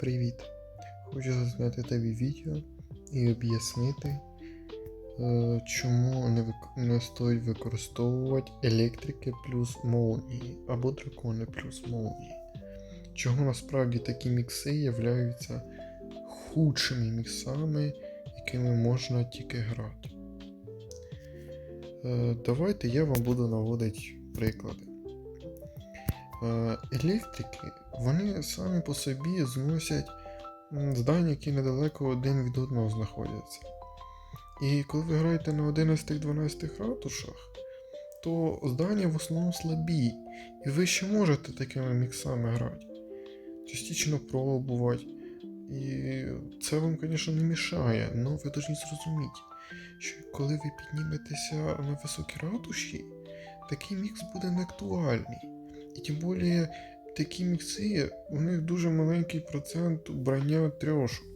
Привіт! Хочу зняти тобі відео і об'яснити, е, чому не, вик- не стоїть використовувати електрики плюс молнії або дракони плюс молнії. Чого насправді такі мікси являються худшими міксами, якими можна тільки грати. Е, Давайте я вам буду наводити приклади. Е, Електрики, вони самі по собі зносять здання, які недалеко один від одного знаходяться. І коли ви граєте на 11-12 ратушах, то здання в основному слабі, і ви ще можете такими міксами грати. Частично пробувати. І це вам, звісно, не мішає, але ви повинні зрозуміти, що коли ви підніметеся на високі ратуші, такий мікс буде не актуальний. І тим більше такі мікси, у них дуже маленький процент брання трьошок.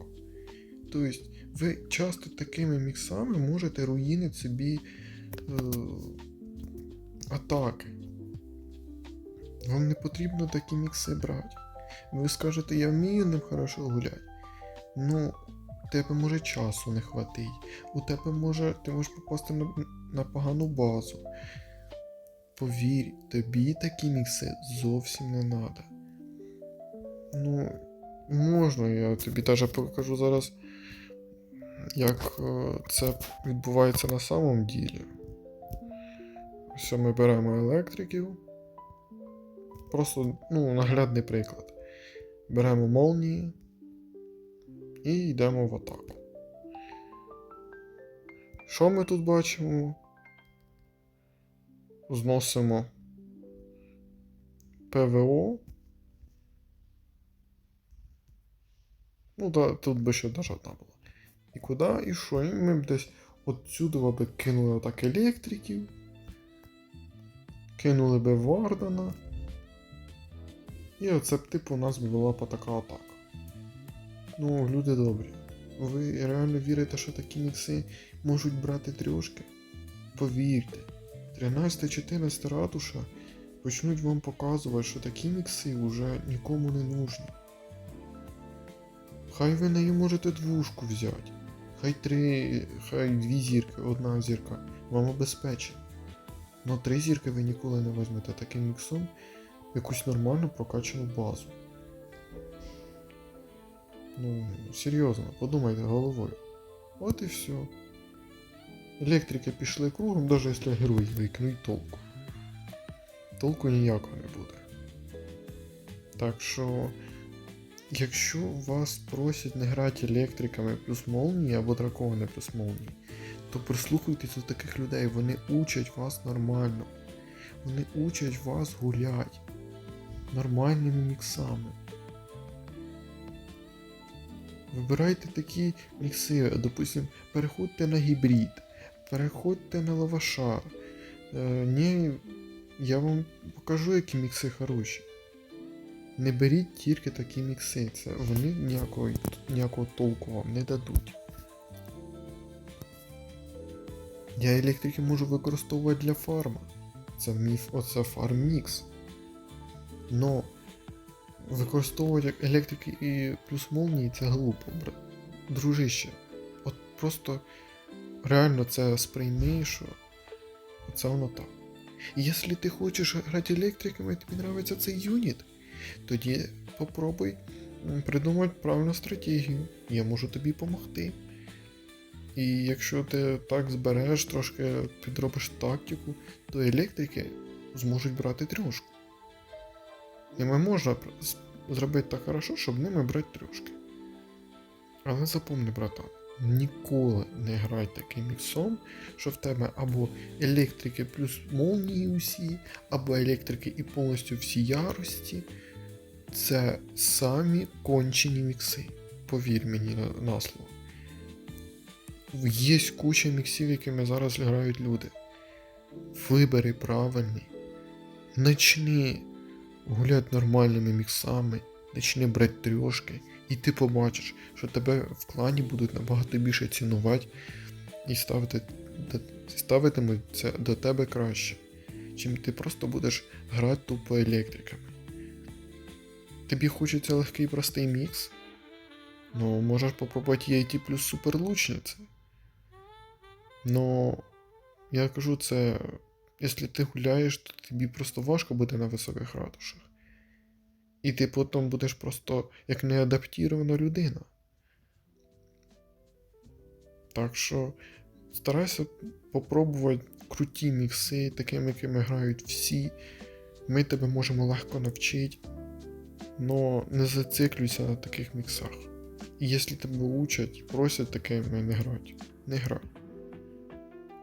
Тобто ви часто такими міксами можете руїнити собі е, атаки. Вам не потрібно такі мікси брати. Ви скажете, я вмію ним хорошо гуляти. Ну, тебе може часу не хватить. У тебе може, ти можеш попасти на, на погану базу. Повір, тобі такі мікси зовсім не треба. Ну, можна, я тобі теж покажу зараз, як е, це відбувається на самом ділі. Ось ми беремо електриків. Просто ну, наглядний приклад. Беремо молнії і йдемо в атаку. Що ми тут бачимо? Зносимо ПВО. Ну, да, тут би ще даже одна була. І куди, і що? І ми б десь отсюди би кинули отак електриків. Кинули би Вардана. І оце б типу у нас була б така атака. Ну, люди добрі. Ви реально вірите, що такі мікси можуть брати трьошки? Повірте, 13-14 ратуша почнуть вам показувати, що такі мікси вже нікому не нужні. Хай ви неї можете двушку взяти. Хай три, хай дві зірки, одна зірка вам обезпечить. Но три зірки ви ніколи не візьмете таким міксом якусь нормальну прокачану базу. Ну, серйозно, подумайте головою. От і все. Електрики пішли кругом, навіть якщо герой викинуть толку. Толку ніякого не буде. Так що, якщо вас просять не грати електриками плюс молнії або дракони плюс молнії, то прислухайтесь до таких людей, вони учать вас нормально. Вони учать вас гулять нормальними міксами. Вибирайте такі мікси, допустим, переходьте на гібрид, переходьте на лавашар. Е, ні, я вам покажу, які мікси хороші. Не беріть тільки такі мікси, це вони ніякого, ніякого толку вам не дадуть. Я електрики можу використовувати для фарма. Це міф, оце фарм мікс. Но використовувати електрики і плюс молнії це глупо, брат. Дружище. От просто реально це сприйми, що це воно так. Якщо ти хочеш грати електриками, і тобі подобається цей юніт, тоді попробуй придумати правильну стратегію. Я можу тобі допомогти. І якщо ти так збереш, трошки підробиш тактику, то електрики зможуть брати трьошку. Ними можна зробити так хорошо, щоб ними брати трьошки. Але запомни, братан, ніколи не грай таким міксом, що в тебе або електрики плюс молнії усі, або електрики і повністю всі ярості. Це самі кончені мікси. Повір мені на, слово. Є куча міксів, якими зараз грають люди. Вибери правильний. Начни гуляти нормальними міксами, почни брати трьошки, і ти побачиш, що тебе в клані будуть набагато більше цінувати і ставити, ставитимуть до тебе краще, чим ти просто будеш грати тупо електриками. Тобі хочеться легкий простий мікс? Ну, можеш попробувати EIT плюс суперлучниці. Ну, я кажу, це. Якщо ти гуляєш, то тобі просто важко буде на високих ратушах. І ти потім будеш просто як неадаптірована людина. Так що старайся попробувати круті мікси, такими, якими грають всі. Ми тебе можемо легко навчити. Но не зациклюйся на таких міксах. І якщо тебе учать просять такими не грати, не грай.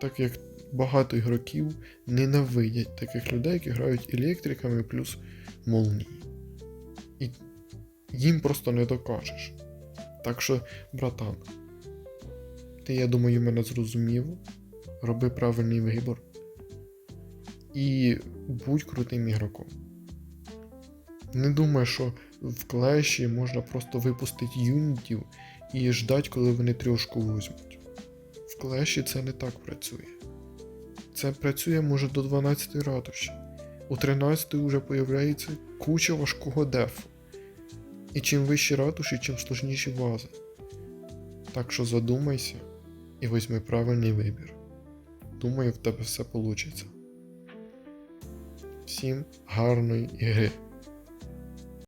Так як багато ігроків ненавидять таких людей, які грають електриками плюс молнії. І їм просто не докажеш. Так що, братан, ти, я думаю, мене зрозумів. Роби правильний вибір. І будь крутим ігроком. Не думай, що в клеші можна просто випустити юнітів і ждати, коли вони трьошку візьмуть. В клеші це не так працює. Це працює може до 12 ратуші. У 13 вже появляється куча важкого дефу. І чим вищі ратуші, чим сложніші вази. Так що задумайся і візьми правильний вибір. Думаю, в тебе все вийде. Всім гарної ігри!